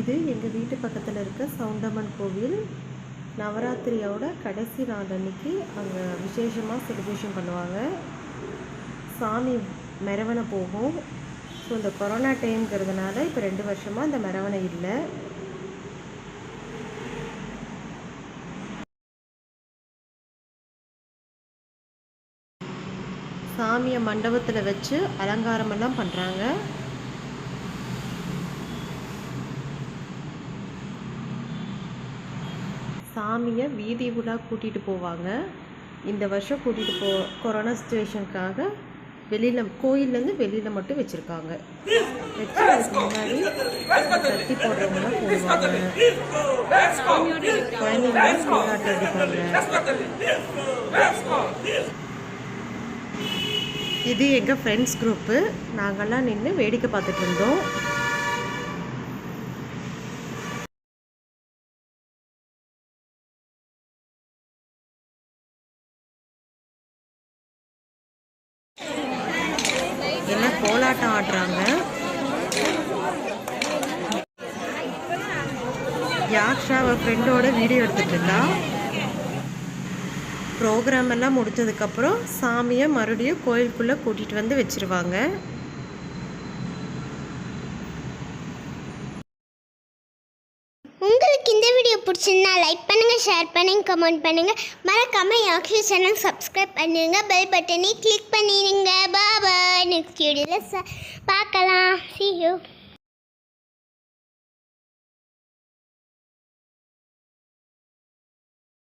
இது எங்கள் வீட்டு பக்கத்தில் இருக்க சவுண்டம்மன் கோவில். நவராத்திரியோட கடைசி நாள் அன்னைக்கு அங்கே விசேஷமாக செலிப்ரேஷன் பண்ணுவாங்க. சாமி மெரவனை போகும். ஸோ இந்த கொரோனா டைம்ங்கிறதுனால இப்போ ரெண்டு வருஷமாக இந்த மெரவனை இல்லை. சாமியை மண்டபத்தில் வச்சு அலங்காரமெல்லாம் பண்ணுறாங்க சாமியை வீதி உலா கூட்டிகிட்டு போவாங்க. இந்த வருஷம் கூட்டிகிட்டு போ கொரோனா சுச்சுவேஷனுக்காக வெளியில் கோயிலேருந்து வெளியில் மட்டும் வச்சுருக்காங்க. வச்சு அதுக்கு முன்னாடி கத்தி போடுறவங்களாம் போடுவாங்க. குழந்தைங்க சூதாட்டம் அடிப்பாங்க இது எங்கள் ஃப்ரெண்ட்ஸ் குரூப்பு நாங்கள்லாம் நின்று வேடிக்கை பார்த்துட்டு இருந்தோம். கோலாட்டம் ஆடுறாங்க. யாக்ஷா அவள் ஃப்ரெண்டோட வீடியோ எடுத்துட்டு இருந்தா ப்ரோக்ராம் எல்லாம் முடிச்சதுக்கப்புறம் சாமியை மறுபடியும் கோயிலுக்குள்ளே கூட்டிகிட்டு வந்து வச்சிருவாங்க உங்களுக்கு இந்த வீடியோ பிடிச்சிருந்தா லைக் பண்ணுங்கள் ஷேர் பண்ணுங்க கமெண்ட் பண்ணுங்கள் மறக்காமல் யாக்ஷி சேனல் சப்ஸ்கிரைப் பண்ணுங்க பெல் பட்டனை கிளிக் பண்ணிடுங்க பாபா நெக்ஸ்ட் வீடியோவில் பார்க்கலாம். C you